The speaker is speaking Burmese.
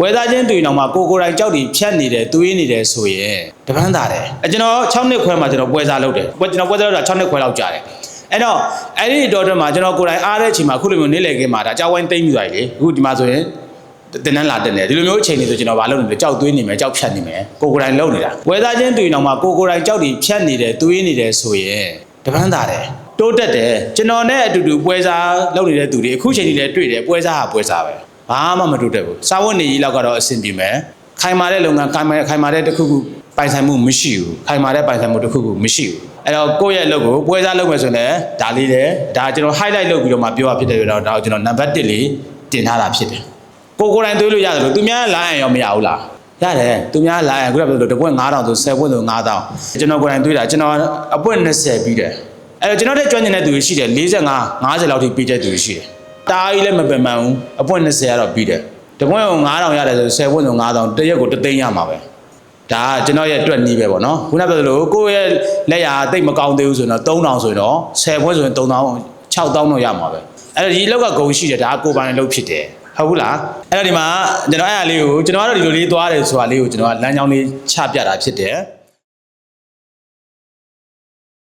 ဝယ်သားချင်းတူရင်တော့မှကိုကိုယ်တိုင်ကြောက်တီဖြတ်နေတယ်တွေးနေတယ်ဆိုရင်တပန်းသာတယ်အကျွန်တော်6နှစ်ခွဲမှာကျွန်တော်ပွဲစားလုပ်တယ်ပွဲကျွန်တော်ပွဲစားလုပ်တာ6နှစ်ခွဲလောက်ကြာတယ်အဲ့တော့အဲ့ဒီတော့တော့မှကျွန်တော်ကိုယ်တိုင်အားတဲ့အချိန်မှာအခုလိုမျိုးနေလေခင်းမှာဒါကြောက်ဝိုင်းတိမ့်ပြီးသွားပြီလေအခုဒီမှာဆိုရင်တင်းနှန်းလာတက်နေဒီလိုမျိုးအချိန်တွေဆိုကျွန်တော်ဘာလုပ်နေလဲကြောက်သွေးနေမယ်ကြောက်ဖြတ်နေမယ်ကိုကိုယ်တိုင်လုပ်နေတာဝယ်သားချင်းတူရင်တော့မှကိုကိုယ်တိုင်ကြောက်တီဖြတ်နေတယ်တွေးနေတယ်ဆိုရင်တပန်းသာတယ်တိုးတက်တယ်ကျွန်တော်နဲ့အတူတူပွဲစားလုပ်နေတဲ့သူတွေအခုချိန်ကြီးလည်းတွေ့တယ်ပွဲစားဟာပွဲစားပဲ ဘာမှမတိုးတက်ဘူးစာဝတ်နေကြီးလောက်ကတော့အဆင်ပြေမယ်ခိုင်မာတဲ့လုပ်ငန်းခိုင်မာခိုင်မာတဲ့တစ်ခုခုပိုင်ဆိုင်မှုမရှိဘူးခိုင်မာတဲ့ပိုင်ဆိုင်မှုတစ်ခုခုမရှိဘူးအဲ့တော့ကိုယ့်ရဲ့အလုပ်ကိုပွဲစားလုပ်မယ်ဆိုရင်လည်းဒါလေးတယ်ဒါကျွန်တော် highlight လုပ်ပြီးတော့မှပြောရဖြစ်တယ်ဆိုတော့ဒါကိုကျွန်တော် number 1လေးတင်ထားတာဖြစ်တယ်ကိုကိုယ်တိုင်တွေးလို့ရတယ်လို့သူများလာရင်ရောမရဘူးလားရတယ်သူများလာရင်ခုနကပြောလို့တပွင့်9000ဆို10ပွင့်ဆို9000ကျွန်တော်ကိုယ်တိုင်တွေးတာကျွန်တော်အပွင့်20ပြီးတယ်အဲ့တော့ကျွန်တော်တဲ့ကျွမ်းကျင်တဲ့သူတွေရှိတယ်45 50လောက်ထိပြီးတဲ့သူတွေရှိတယ် တားကြီးလည်းမပင်ပန်းဘူးအပွင့်20ကတော့ပြီးတယ်တပွင့်ကို9000ရတယ်ဆို10ပွင့်ဆို9000တစ်ရက်ကိုတစ်သိန်းရမှာပဲဒါကကျွန်တော်ရဲ့အတွက်နီးပဲပေါ့နော်ခုနကပြောသလိုကိုယ့်ရဲ့လက်ရာတိတ်မကောင်းသေးဘူးဆိုရင်တော့3000ဆိုရင်တော့10ပွင့်ဆိုရင်3000 6000တော့ရမှာပဲအဲ့တော့ဒီလောက်ကဂုံရှိတယ်ဒါကကိုယ်ပိုင်အလုပ်ဖြစ်တယ်ဟုတ်ဘူးလားအဲ့တော့ဒီမှာကျွန်တော်အဲ့အရာလေးကိုကျွန်တော်ကတော့ဒီလိုလေးသွားတယ်ဆိုတာလေးကိုကျွန်တော်ကလမ်းကြောင်းလေးချပြတာဖြစ်တယ်